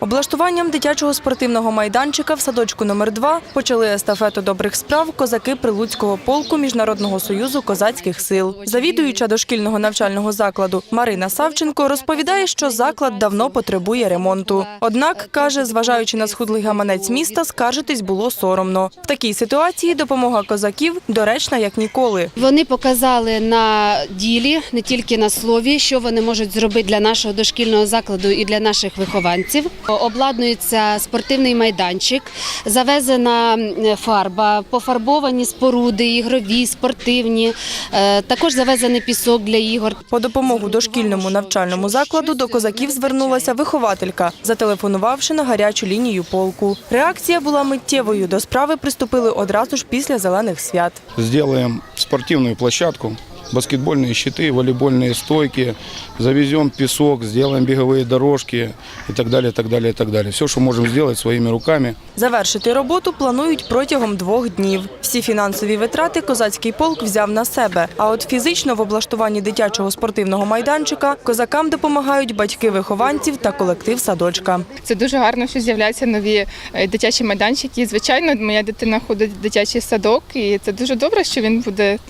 Облаштуванням дитячого спортивного майданчика в садочку номер 2 почали естафету добрих справ козаки Прилуцького полку Міжнародного союзу козацьких сил. Завідуюча дошкільного навчального закладу Марина Савченко розповідає, що заклад давно потребує ремонту. Однак каже, зважаючи на схудлий гаманець міста, скаржитись було соромно. В такій ситуації допомога козаків доречна як ніколи. Вони показали на ділі, не тільки на слові, що вони можуть зробити для нашого дошкільного закладу і для наших вихованців. Обладнується спортивний майданчик, завезена фарба, пофарбовані споруди, ігрові, спортивні. Е, Також завезений пісок для ігор. По допомогу дошкільному навчальному закладу до козаків звернулася вихователька, зателефонувавши на гарячу лінію полку. Реакція була миттєвою. До справи приступили одразу ж після зелених свят. Сделаем спортивную площадку, баскетбольные щиты, волейбольные стойки, завезем песок, сделаем беговые дорожки и так далее, так далее, так далее. Все, что можем сделать своими руками. Завершити роботу планують протягом двох днів. Всі фінансові витрати козацький полк взяв на себе. А от фізично в облаштуванні дитячого спортивного майданчика козакам допомагають батьки вихованців та колектив садочка. Це дуже гарно, що з'являються нові е, дитячі майданчики. Звичайно, моя дитина ходить в дитячий садок, і це дуже добре, що він буде тут.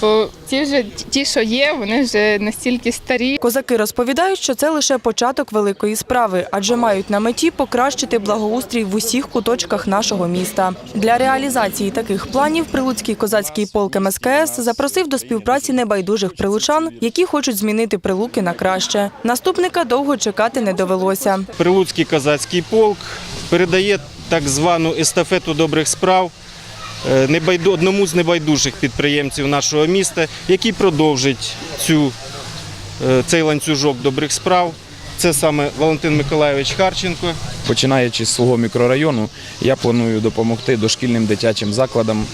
Бо ті вже ті, що є, вони вже настільки старі. Козаки розповідають, що це лише початок великої справи, адже мають на меті покращити благоустрій в усіх куточках нашого міста. Для реалізації таких планів Прилуцький козацький полк МСКС запросив до співпраці небайдужих прилучан, які хочуть змінити прилуки на краще. Наступника довго чекати не довелося. Прилуцький козацький полк передає так звану естафету добрих справ одному з небайдужих підприємців нашого міста, який продовжить цю, е, цей ланцюжок добрих справ. Це саме Валентин Миколайович Харченко. Починаючи з свого мікрорайону, я планую допомогти дошкільним дитячим закладам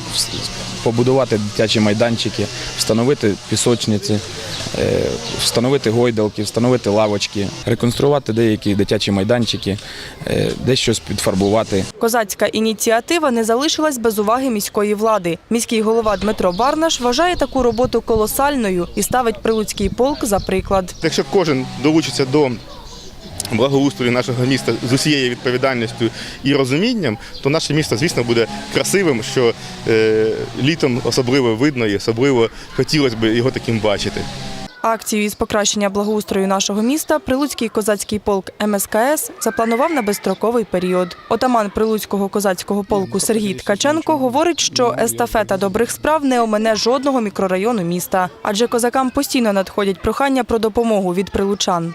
побудувати дитячі майданчики, встановити пісочниці, е, встановити гойдалки, встановити лавочки, реконструювати деякі дитячі майданчики, е, десь щось підфарбувати. Козацька ініціатива не залишилась без уваги міської влади. Міський голова Дмитро Барнаш вважає таку роботу колосальною і ставить Прилуцький полк за приклад. Якщо кожен долучиться до благоустрою нашого міста з усією відповідальністю і розумінням, то наше місто, звісно, буде красивим, що е, літом особливо видно і особливо хотілося б його таким бачити. Акцію із покращення благоустрою нашого міста Прилуцький козацький полк МСКС запланував на безстроковий період. Отаман Прилуцького козацького полку Сергій Ткаченко говорить, що естафета добрих справ не омине жодного мікрорайону міста, адже козакам постійно надходять прохання про допомогу від прилучан.